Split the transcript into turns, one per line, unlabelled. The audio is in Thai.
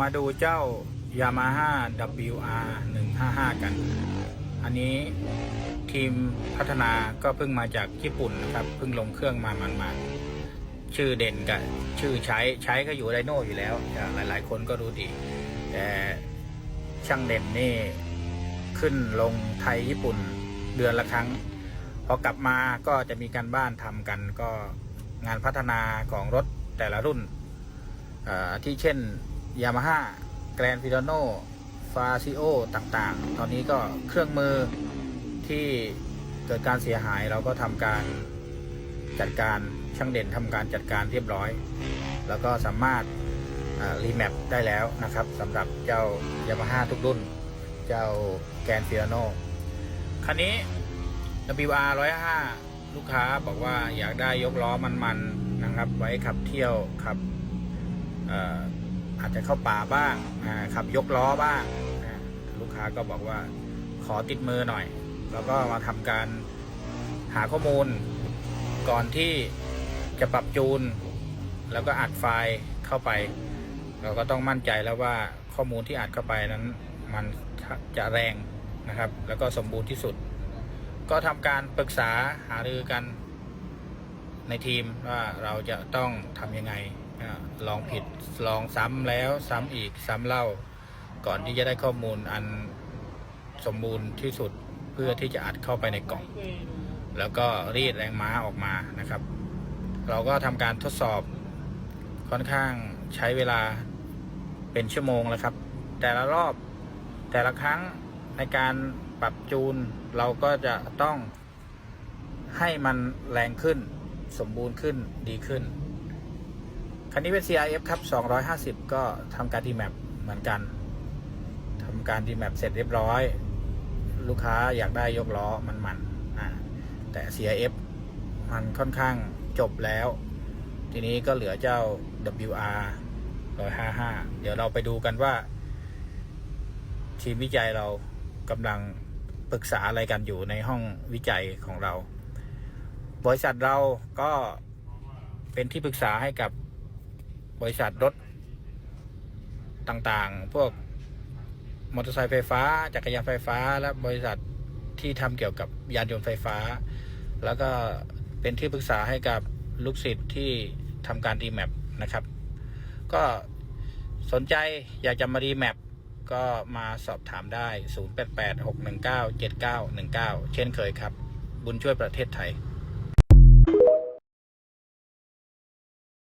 มาดูเจ้า Yamaha WR 155 กัน อันนี้ทีมพัฒนาก็เพิ่งมาจากญี่ปุ่นนะครับ เพิ่งลงเครื่องมามันมาชื่อเด่นกับชื่อใช้ใช้ก็อยู่ไดโน่อยู่แล้ว หลายๆ คนก็รู้ดี แต่ช่างเด่นนี่ขึ้นลงไทยญี่ปุ่นเดือนละครั้ง พอกลับมาก็จะมีการบ้านทำกันก็งานพัฒนาของรถแต่ละรุ่นที่เช่น อ่อที่เช่น Yamaha Grand f i d a n o f a c i o ต่างๆ ตอนนี้ก็เครื่องมือที่เกิดการเสียหายเราก็ทำการจัดการช่างเด่นทำการจัดการเรียบร้อย แล้วก็สามารถรีแมปได้แล้วนะครับสำหรับเจ้า Yamaha ทุกรุ่น เจ้า Grand f i d a n o คันนี้ WR 105ลูกค้าบอกว่าอยากได้ยกล้อมันๆนะครับ ไว้ขับเที่ยวขับ อาจจะเข้าป่าบ้างขับยกล้อบ้าง ลูกค้าก็บอกว่าขอติดมือหน่อย แล้วก็มาทำการหาข้อมูล ก่อนที่จะปรับจูน แล้วก็อัดไฟล์เข้าไป เราก็ต้องมั่นใจแล้วว่าข้อมูลที่อัดเข้าไปนั้นมันจะแรงนะครับ แล้วก็สมบูรณ์ที่สุด ก็ทำการปรึกษาหารือกันในทีมว่าเราจะต้องทำยังไง ลองผิดลองซ้ำแล้วซ้ำอีกซ้ำเล่า ก่อนที่จะได้ข้อมูลอันสมบูรณ์ที่สุดเพื่อที่จะอัดเข้าไปในกล่อง แล้วก็รีดแรงม้าออกมานะครับ เราก็ทำการทดสอบค่อนข้างใช้เวลาเป็นชั่วโมงแล้วครับ แต่ละรอบแต่ละครั้งในการปรับจูนเราก็จะต้องให้มันแรงขึ้น สมบูรณ์ขึ้นดีขึ้น คันนี้เป็น CRF ครับ 250 ก็ทำการดีแมปเหมือนกันทำการดีแมปเสร็จเรียบร้อย ลูกค้าอยากได้ยกล้อมันมันๆอ่าแต่ CRF มันค่อนข้างจบแล้ว ทีนี้ก็เหลือเจ้า WR 155 เดี๋ยวเราไปดูกันว่า ทีมวิจัยเรากำลังปรึกษาอะไรกันอยู่ในห้องวิจัยของเรา บริษัทเราก็เป็นที่ปรึกษาให้กับ บริษัทรถต่างๆ พวกมอเตอร์ไซค์ไฟฟ้า จักรยานไฟฟ้า และบริษัทที่ทำเกี่ยวกับยานยนต์ไฟฟ้า แล้วก็เป็นที่ปรึกษาให้กับลูกศิษย์ที่ทำการรีแมปนะครับ ก็สนใจอยากจะมารีแมปก็มาสอบถามได้ 0886197919 เช่นเคยครับ บุญช่วยประเทศไทย